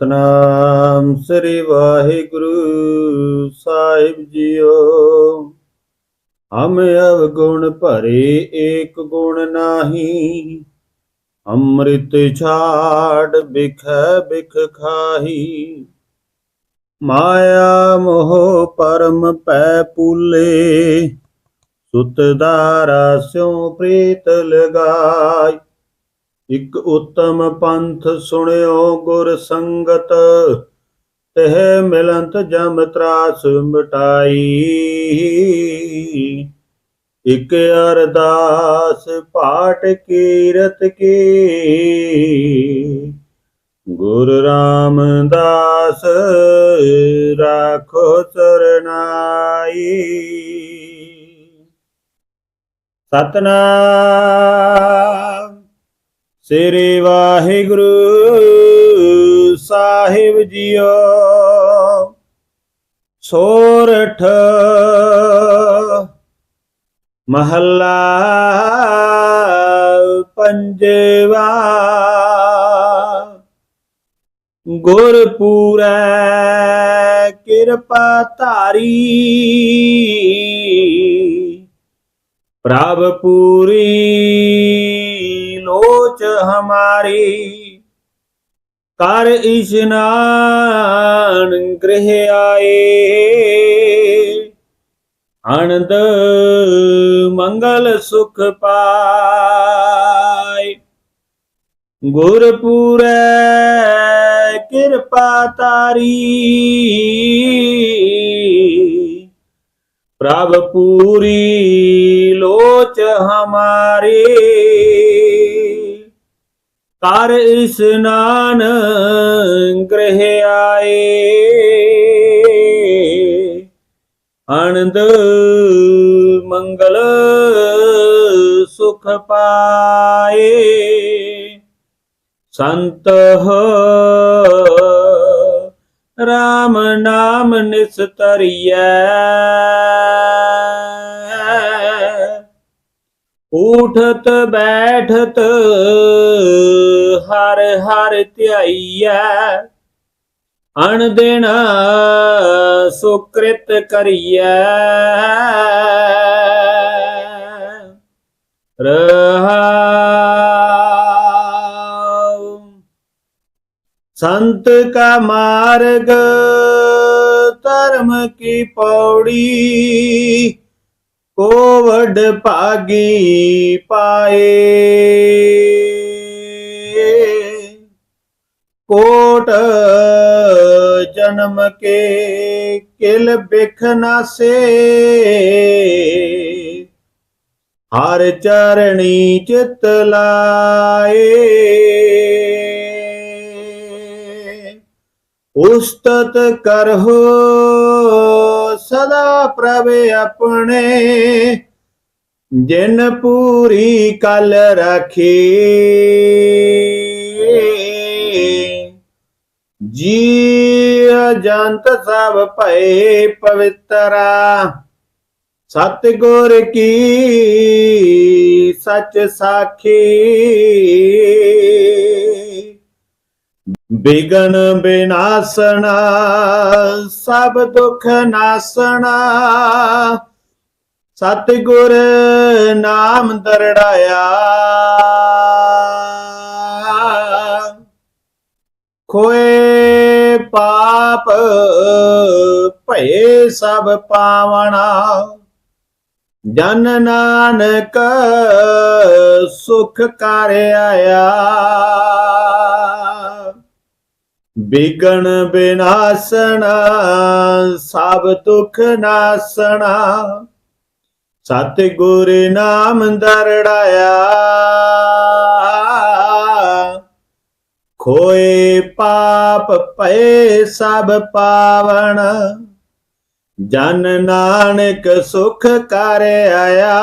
ਸਤਨਾਮ ਸ੍ਰੀ ਵਾਹਿਗੁਰੂ ਸਾਹਿਬ ਜੀਓ। ਹਮ ਅਵਗੁਣ ਭਰੇ ਏਕ ਗੁਣ ਨਾਹੀ, ਅੰਮ੍ਰਿਤ ਛਾੜ ਬਿਖੈ ਬਿਖ ਖਾਹੀ। ਮਾਇਆ ਮੋਹ ਪਰਮ ਪੈ ਪੂਲੇ, ਸੁਤ ਦਾਰਾ ਸਿਉ ਪ੍ਰੀਤ ਲਗਾਈ। ਇਕ ਉਤਮ ਪੰਥ ਸੁਣਿਓ ਗੁਰ ਸੰਗਤ, ਤਹ ਮਿਲੰਤ ਜਮ ਤਰਾਸ ਮਿਟਾਈ। ਇਕ ਅਰਦਾਸ ਪਾਠ ਕੀਰਤ ਕੀ। ਗੁਰ ਰਾਮਦਾਸ ਰਾਖੋ ਸਰਨਾਈ। ਸਤਨਾਮ। ਸ੍ਰੀ ਵਾਹਿਗੁਰੂ ਸਾਹਿਬ ਜੀਓ। ਸੋਰਠ ਮਹੱਲਾ ਪੰਜਵਾ। ਗੁਰਪੂਰੈ ਕਿਰਪਾ ਧਾਰੀ। ਪ੍ਰਭ ਪੂਰੀ ਲੋਚ ਹਮਾਰੀ। ਕਰ ਇਸ਼ਨਾਨ ਗ੍ਰਹਿ ਆਏ। ਆਨੰਦ ਮੰਗਲ ਸੁਖ ਪਾਏ। ਗੁਰਪੂਰੈ ਕਿਰਪਾ ਤਾਰੀ। ਪ੍ਰਭ ਪੂਰੀ ਲੋਚ ਹਮਾਰੇ। ਕਰ ਇਸਨਾਨ ਗ੍ਰਹਿ ਆਏ ਆਨੰਦ ਮੰਗਲ ਸੁਖ ਪਾਏ। ਸੰਤ ਹੋ ਰਾਮ ਨਾਮ ਨਿਸਤਰੀਐ। ਉਠਤ ਬੈਠਤ ਹਰ ਹਰ ਧਿਆਈਐ। ਅਣ ਦਿਨ ਸੁਕ੍ਰਿਤ ਕਰੀਐ। ਰਹਾਉ। ਸੰਤ ਕਾ ਮਾਰਗ ਧਰਮ ਕੀ ਪੌੜੀ ਕੋਵਡ ਭਾਗੀ ਪਾਏ। ਕੋਟ ਜਨਮ ਕੇ ਕਿਲ ਬਿਖ ਨਾਸੇ ਹਰ ਚਰਣੀ ਚਿਤ ਲਾਏ। ਉਸਤਤ ਕਰਹੁ ਸਦਾ ਪ੍ਰਭ ਆਪਣੇ, ਜਿਨ ਪੂਰੀ ਕਲ ਰਖੀ। ਜੀ ਜੰਤ ਸਭ ਭਏ ਪਵਿੱਤਰਾ ਸਤ ਗੁਰ ਕੀ ਸਚ ਸਾਖੀ? ਬਿਗਨ ਬਿਨਾਸਣਾ, ਸਭ ਦੁਖ ਨਾਸਣਾ। ਸਤਿਗੁਰ ਨਾਮ ਦਰੜਾਇਆ। ਖੋਏ ਪਾਪ, ਭਏ ਸਭ ਪਾਵਣਾ। ਜਨ ਨਾਨਕ ਸੁਖ ਕਰ ਆਇਆ। ਬਿਗਨ ਬਿਨਾਸਣਾ, ਸਭ ਦੁਖ ਨਾਸਣਾ। ਸਤ ਗੁਰ ਨਾਮ ਦਰੜਾਇਆ। ਖੋਏ ਪਾਪ ਪਏ ਸਭ ਪਾਵਣ। ਜਨ ਨਾਨਕ ਸੁਖ ਕਰ ਆਇਆ।